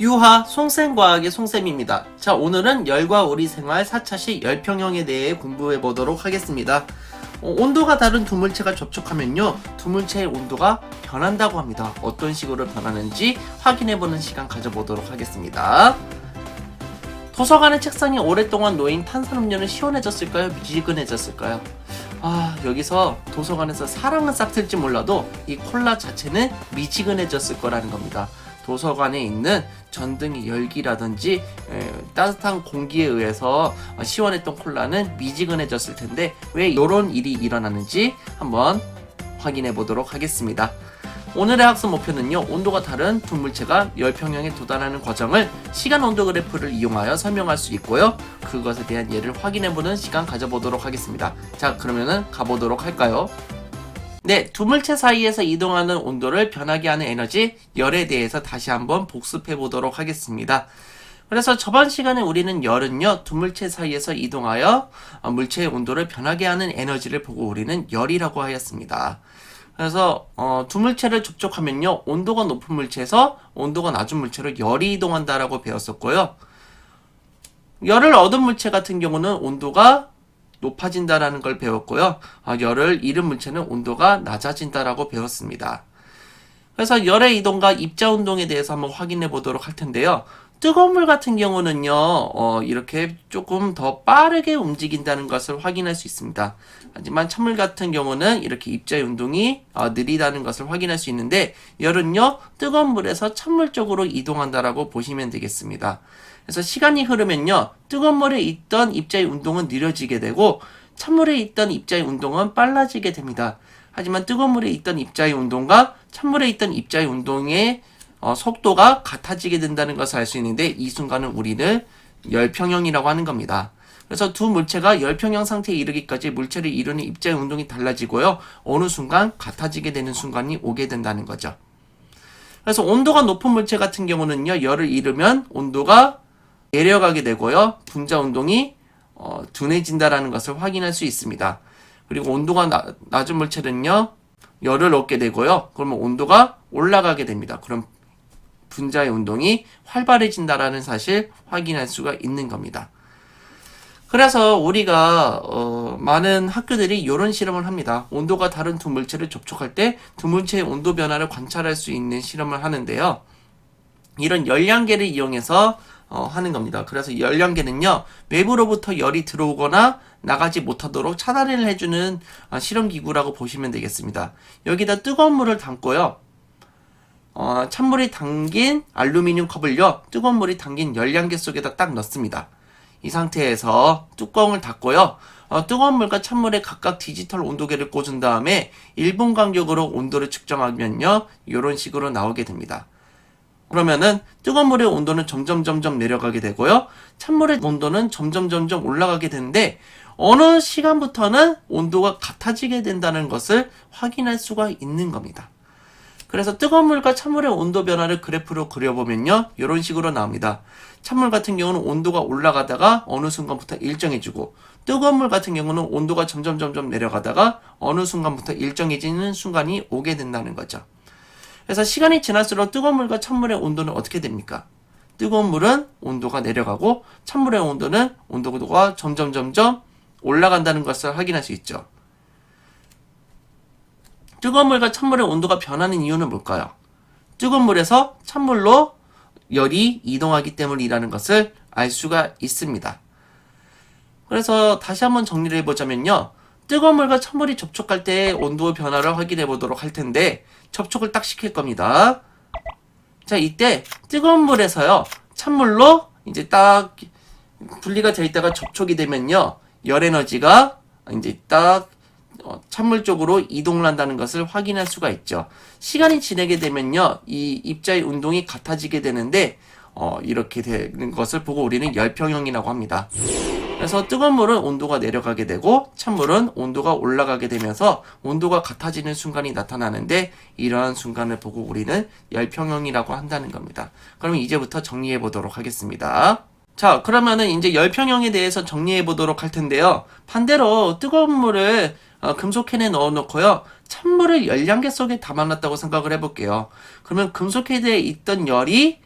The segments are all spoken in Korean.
유하 송쌤과학의 송쌤입니다. 자, 오늘은 열과 우리 생활 4차시 열평형에 대해 공부해 보도록 하겠습니다. 어, 온도가 다른 두 물체가 접촉하면요, 두 물체의 온도가 변한다고 합니다. 어떤 식으로 변하는지 확인해 보는 시간 가져보도록 하겠습니다. 도서관의 책상에 오랫동안 놓인 탄산음료는 시원해졌을까요? 미지근해졌을까요? 아, 여기서 도서관에서 사랑은 싹틀지 몰라도 이 콜라 자체는 미지근해졌을 거라는 겁니다. 도서관에 있는 전등의 열기라든지 에, 따뜻한 공기에 의해서 어, 시원했던 콜라는 미지근해졌을 텐데 왜 이런 일이 일어나는지 한번 확인해 보도록 하겠습니다. 오늘의 학습 목표는요, 온도가 다른 두 물체가 열평형에 도달하는 과정을 시간 온도 그래프를 이용하여 설명할 수 있고요. 그것에 대한 예를 확인해 보는 시간 가져보도록 하겠습니다. 자, 그러면은 가보도록 할까요? 네, 두 물체 사이에서 이동하는 온도를 변하게 하는 에너지, 열에 대해서 다시 한번 복습해 보도록 하겠습니다. 그래서 저번 시간에 우리는 열은요, 두 물체 사이에서 이동하여 어, 물체의 온도를 변하게 하는 에너지를 보고 우리는 열이라고 하였습니다. 그래서 어, 두 물체를 접촉하면요, 온도가 높은 물체에서 온도가 낮은 물체로 열이 이동한다라고 배웠었고요. 열을 얻은 물체 같은 경우는 온도가 높아진다라는 걸 배웠고요. 아, 열을 잃은 물체는 온도가 낮아진다라고 배웠습니다. 그래서 열의 이동과 입자 운동에 대해서 한번 확인해 보도록 할 텐데요. 뜨거운 물 같은 경우는요, 어, 이렇게 조금 더 빠르게 움직인다는 것을 확인할 수 있습니다. 하지만 찬물 같은 경우는 이렇게 입자의 운동이 어, 느리다는 것을 확인할 수 있는데, 열은요, 뜨거운 물에서 찬물 쪽으로 이동한다라고 보시면 되겠습니다. 그래서 시간이 흐르면요, 뜨거운 물에 있던 입자의 운동은 느려지게 되고, 찬물에 있던 입자의 운동은 빨라지게 됩니다. 하지만 뜨거운 물에 있던 입자의 운동과 찬물에 있던 입자의 운동의 어, 속도가 같아지게 된다는 것을 알 수 있는데 이 순간은 우리는 열평형이라고 하는 겁니다. 그래서 두 물체가 열평형 상태에 이르기까지 물체를 이루는 입자의 운동이 달라지고요. 어느 순간 같아지게 되는 순간이 오게 된다는 거죠. 그래서 온도가 높은 물체 같은 경우는요. 열을 잃으면 온도가 내려가게 되고요. 분자 운동이 어, 둔해진다라는 것을 확인할 수 있습니다. 그리고 온도가 나- 낮은 물체는요. 열을 얻게 되고요. 그러면 온도가 올라가게 됩니다. 그럼 분자의 운동이 활발해진다라는 사실 확인할 수가 있는 겁니다. 그래서 우리가 어, 많은 학교들이 이런 실험을 합니다. 온도가 다른 두 물체를 접촉할 때 두 물체의 온도 변화를 관찰할 수 있는 실험을 하는데요. 이런 열량계를 이용해서 어, 하는 겁니다. 그래서 열량계는요 외부로부터 열이 들어오거나 나가지 못하도록 차단을 해주는 어, 실험 기구라고 보시면 되겠습니다. 여기다 뜨거운 물을 담고요. 어, 찬물이 담긴 알루미늄 컵을요, 뜨거운 물이 담긴 열량계 속에다 딱 넣습니다. 이 상태에서 뚜껑을 닫고요, 어, 뜨거운 물과 찬물에 각각 디지털 온도계를 꽂은 다음에 1분 간격으로 온도를 측정하면요, 이런 식으로 나오게 됩니다. 그러면은 뜨거운 물의 온도는 점점 점점 내려가게 되고요, 찬물의 온도는 점점 점점 올라가게 되는데 어느 시간부터는 온도가 같아지게 된다는 것을 확인할 수가 있는 겁니다. 그래서 뜨거운 물과 찬물의 온도 변화를 그래프로 그려보면요. 이런 식으로 나옵니다. 찬물 같은 경우는 온도가 올라가다가 어느 순간부터 일정해지고 뜨거운 물 같은 경우는 온도가 점점 점점 내려가다가 어느 순간부터 일정해지는 순간이 오게 된다는 거죠. 그래서 시간이 지날수록 뜨거운 물과 찬물의 온도는 어떻게 됩니까? 뜨거운 물은 온도가 내려가고 찬물의 온도는 온도가 점점 점점 올라간다는 것을 확인할 수 있죠. 뜨거운 물과 찬물의 온도가 변하는 이유는 뭘까요? 뜨거운 물에서 찬물로 열이 이동하기 때문이라는 것을 알 수가 있습니다. 그래서 다시 한번 정리를 해보자면요. 뜨거운 물과 찬물이 접촉할 때 온도 변화를 확인해 보도록 할 텐데 접촉을 딱 시킬 겁니다. 자, 이때 뜨거운 물에서요. 찬물로 이제 딱 분리가 되어 있다가 접촉이 되면요. 열 에너지가 이제 딱 어, 찬물 쪽으로 이동을 한다는 것을 확인할 수가 있죠. 시간이 지나게 되면요, 이 입자의 운동이 같아지게 되는데, 어, 이렇게 되는 것을 보고 우리는 열평형이라고 합니다. 그래서 뜨거운 물은 온도가 내려가게 되고, 찬물은 온도가 올라가게 되면서 온도가 같아지는 순간이 나타나는데, 이러한 순간을 보고 우리는 열평형이라고 한다는 겁니다. 그러면 이제부터 정리해 보도록 하겠습니다. 자, 그러면은 이제 열평형에 대해서 정리해 보도록 할 텐데요. 반대로 뜨거운 물을 어, 금속캔에 넣어 놓고요. 찬물을 열량계 속에 담아놨다고 생각을 해볼게요. 그러면 금속캔에 있던 열이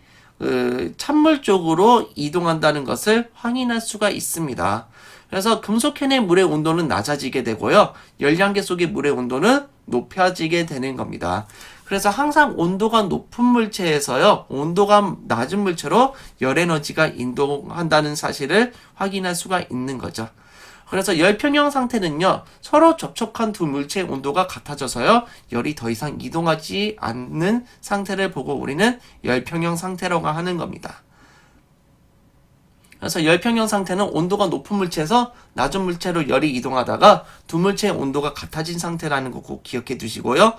그 찬물 쪽으로 이동한다는 것을 확인할 수가 있습니다. 그래서 금속캔의 물의 온도는 낮아지게 되고요. 열량계 속의 물의 온도는 높아지게 되는 겁니다. 그래서 항상 온도가 높은 물체에서요, 온도가 낮은 물체로 열 에너지가 이동한다는 사실을 확인할 수가 있는 거죠. 그래서 열평형 상태는요, 서로 접촉한 두 물체의 온도가 같아져서요, 열이 더 이상 이동하지 않는 상태를 보고 우리는 열평형 상태라고 하는 겁니다. 그래서 열평형 상태는 온도가 높은 물체에서 낮은 물체로 열이 이동하다가 두 물체의 온도가 같아진 상태라는 거 꼭 기억해 두시고요.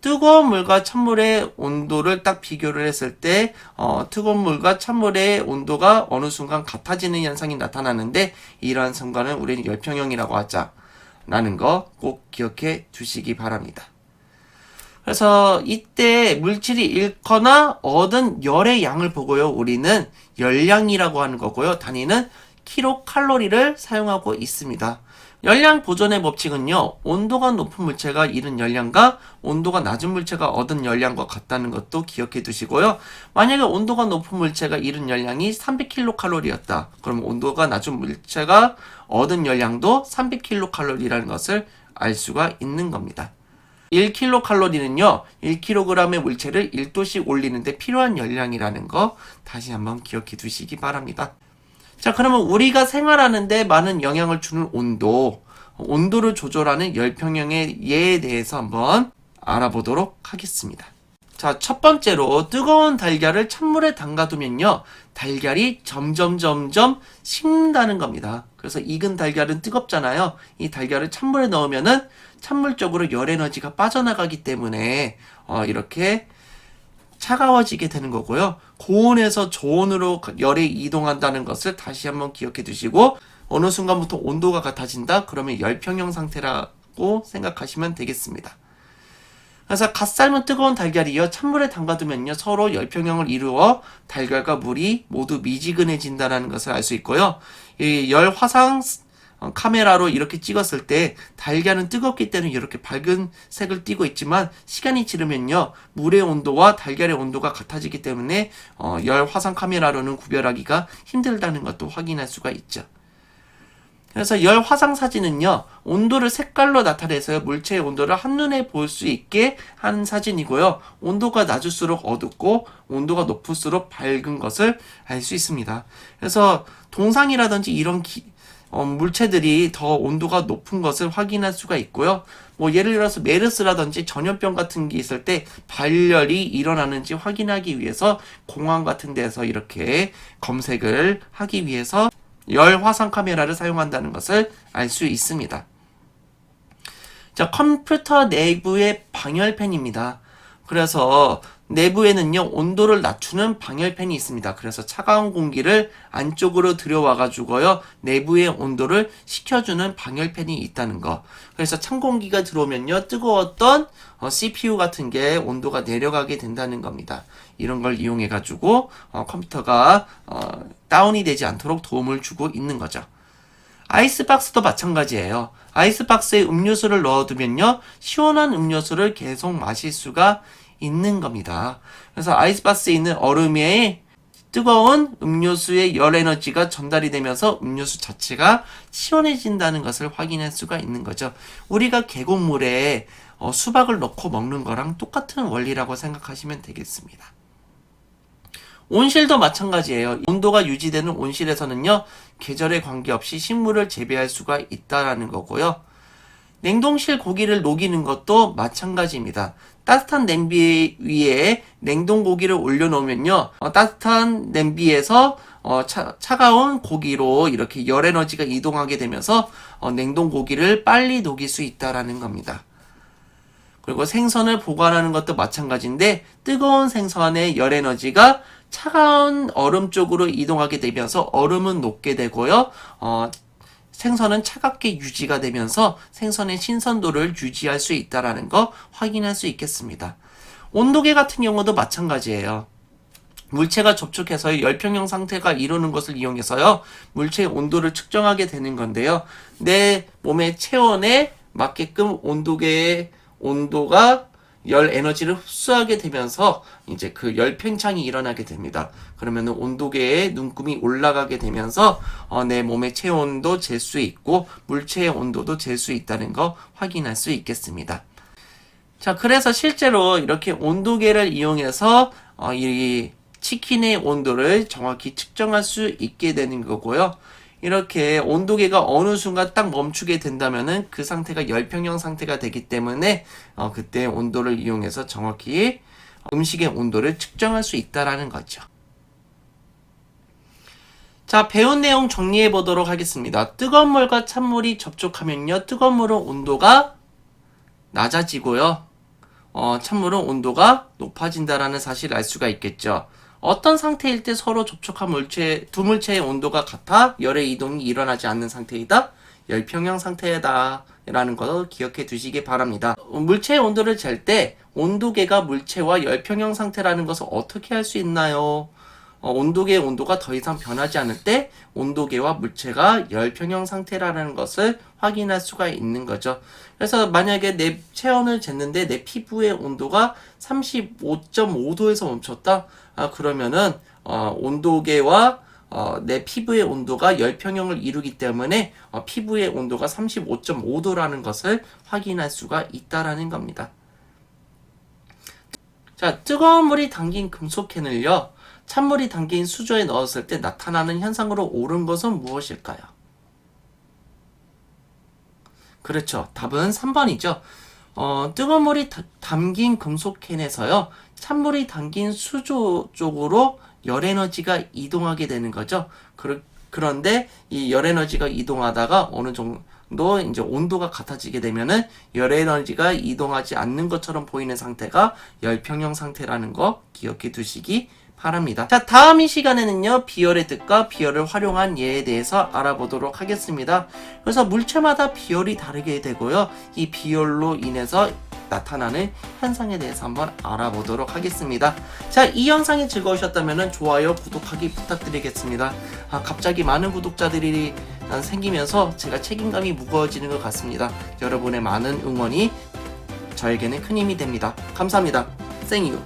뜨거운 물과 찬물의 온도를 딱 비교를 했을 때 어, 뜨거운 물과 찬물의 온도가 어느 순간 같아지는 현상이 나타나는데 이러한 순간은 우리는 열평형이라고 하자라는 거 꼭 기억해 두시기 바랍니다. 그래서 이때 물질이 잃거나 얻은 열의 양을 보고요. 우리는 열량이라고 하는 거고요. 단위는 킬로칼로리를 사용하고 있습니다. 열량 보존의 법칙은요. 온도가 높은 물체가 잃은 열량과 온도가 낮은 물체가 얻은 열량과 같다는 것도 기억해 두시고요. 만약에 온도가 높은 물체가 잃은 열량이 300킬로칼로리였다. 그럼 온도가 낮은 물체가 얻은 열량도 300킬로칼로리라는 것을 알 수가 있는 겁니다. 1kcal는요, 1kg의 물체를 1도씩 올리는데 필요한 열량이라는 거 다시 한번 기억해 두시기 바랍니다. 자, 그러면 우리가 생활하는데 많은 영향을 주는 온도, 온도를 조절하는 열평형의 예에 대해서 한번 알아보도록 하겠습니다. 자, 첫 번째로 뜨거운 달걀을 찬물에 담가두면요, 달걀이 점점 점점 식는다는 겁니다. 그래서 익은 달걀은 뜨겁잖아요. 이 달걀을 찬물에 넣으면은 찬물 쪽으로 열 에너지가 빠져나가기 때문에 어, 이렇게 차가워지게 되는 거고요. 고온에서 저온으로 열이 이동한다는 것을 다시 한번 기억해 두시고 어느 순간부터 온도가 같아진다? 그러면 열평형 상태라고 생각하시면 되겠습니다. 그래서 갓 삶은 뜨거운 달걀이요 찬물에 담가두면요 서로 열평형을 이루어 달걀과 물이 모두 미지근해진다는 것을 알 수 있고요. 이열 화상 어, 카메라로 이렇게 찍었을 때 달걀은 뜨겁기 때문에 이렇게 밝은 색을 띠고 있지만 시간이 지르면요 물의 온도와 달걀의 온도가 같아지기 때문에 어, 열 화상 카메라로는 구별하기가 힘들다는 것도 확인할 수가 있죠. 그래서 열 화상 사진은요 온도를 색깔로 나타내서 물체의 온도를 한눈에 볼 수 있게 하는 사진이고요 온도가 낮을수록 어둡고 온도가 높을수록 밝은 것을 알 수 있습니다. 그래서 동상이라든지 이런 기, 어, 물체들이 더 온도가 높은 것을 확인할 수가 있고요. 뭐 예를 들어서 메르스라든지 전염병 같은 게 있을 때 발열이 일어나는지 확인하기 위해서 공항 같은 데서 이렇게 검색을 하기 위해서 열 화상 카메라를 사용한다는 것을 알 수 있습니다. 자, 컴퓨터 내부의 방열팬입니다. 그래서 내부에는요, 온도를 낮추는 방열팬이 있습니다. 그래서 차가운 공기를 안쪽으로 들여와 가지고요, 내부의 온도를 식혀주는 방열팬이 있다는 거. 그래서 찬 공기가 들어오면요, 뜨거웠던 어, CPU 같은 게 온도가 내려가게 된다는 겁니다. 이런 걸 이용해 가지고, 어, 컴퓨터가, 어, 다운이 되지 않도록 도움을 주고 있는 거죠. 아이스박스도 마찬가지예요. 아이스박스에 음료수를 넣어두면요, 시원한 음료수를 계속 마실 수가 있는 겁니다. 그래서 아이스박스에 있는 얼음에 뜨거운 음료수의 열 에너지가 전달이 되면서 음료수 자체가 시원해진다는 것을 확인할 수가 있는 거죠. 우리가 계곡물에 어, 수박을 넣고 먹는 거랑 똑같은 원리라고 생각하시면 되겠습니다. 온실도 마찬가지예요. 온도가 유지되는 온실에서는요, 계절에 관계없이 식물을 재배할 수가 있다라는 거고요. 냉동실 고기를 녹이는 것도 마찬가지입니다. 따뜻한 냄비 위에 냉동 고기를 올려놓으면요, 어, 따뜻한 냄비에서 어, 차, 차가운 고기로 이렇게 열 에너지가 이동하게 되면서 어, 냉동 고기를 빨리 녹일 수 있다라는 겁니다. 그리고 생선을 보관하는 것도 마찬가지인데 뜨거운 생선의 열 에너지가 차가운 얼음 쪽으로 이동하게 되면서 얼음은 녹게 되고요. 어, 생선은 차갑게 유지가 되면서 생선의 신선도를 유지할 수 있다라는 거 확인할 수 있겠습니다. 온도계 같은 경우도 마찬가지예요. 물체가 접촉해서 열평형 상태가 이루는 것을 이용해서요, 물체의 온도를 측정하게 되는 건데요. 내 몸의 체온에 맞게끔 온도계의 온도가 열 에너지를 흡수하게 되면서 이제 그 열 팽창이 일어나게 됩니다. 그러면은 온도계의 눈금이 올라가게 되면서 어, 내 몸의 체온도 잴 수 있고 물체의 온도도 잴 수 있다는 거 확인할 수 있겠습니다. 자, 그래서 실제로 이렇게 온도계를 이용해서 어, 이 치킨의 온도를 정확히 측정할 수 있게 되는 거고요. 이렇게 온도계가 어느 순간 딱 멈추게 된다면은 그 상태가 열평형 상태가 되기 때문에 어, 그때 온도를 이용해서 정확히 음식의 온도를 측정할 수 있다라는 거죠. 자, 배운 내용 정리해 보도록 하겠습니다. 뜨거운 물과 찬물이 접촉하면요, 뜨거운 물은 온도가 낮아지고요. 어, 찬물은 온도가 높아진다라는 사실을 알 수가 있겠죠. 어떤 상태일 때 서로 접촉한 물체, 두 물체의 온도가 같아 열의 이동이 일어나지 않는 상태이다. 열평형 상태다. 라는 거 기억해 두시기 바랍니다. 물체의 온도를 잴 때 온도계가 물체와 열평형 상태라는 것을 어떻게 할 수 있나요? 어, 온도계의 온도가 더 이상 변하지 않을 때 온도계와 물체가 열평형 상태라는 것을 확인할 수가 있는 거죠. 그래서 만약에 내 체온을 쟀는데 내 피부의 온도가 35.5도에서 멈췄다. 아, 그러면은 어, 온도계와 어, 내 피부의 온도가 열평형을 이루기 때문에 어, 피부의 온도가 35.5도라는 것을 확인할 수가 있다라는 겁니다. 자, 뜨거운 물이 담긴 금속캔을요, 찬물이 담긴 수조에 넣었을 때 나타나는 현상으로 옳은 것은 무엇일까요? 그렇죠. 답은 3번이죠. 어, 뜨거운 물이 다- 담긴 금속캔에서요, 찬물이 담긴 수조 쪽으로 열 에너지가 이동하게 되는 거죠. 그, 그런데 이 열 에너지가 이동하다가 어느 정도 이제 온도가 같아지게 되면은 열 에너지가 이동하지 않는 것처럼 보이는 상태가 열 평형 상태라는 거 기억해 두시기 바랍니다. 자, 다음 이 시간에는요, 비열의 뜻과 비열을 활용한 예에 대해서 알아보도록 하겠습니다. 그래서 물체마다 비열이 다르게 되고요, 이 비열로 인해서 나타나는 현상에 대해서 한번 알아보도록 하겠습니다. 자, 이 영상이 즐거우셨다면 좋아요, 구독하기 부탁드리겠습니다. 아, 갑자기 많은 구독자들이 생기면서 제가 책임감이 무거워지는 것 같습니다. 여러분의 많은 응원이 저에게는 큰 힘이 됩니다. 감사합니다. 생유.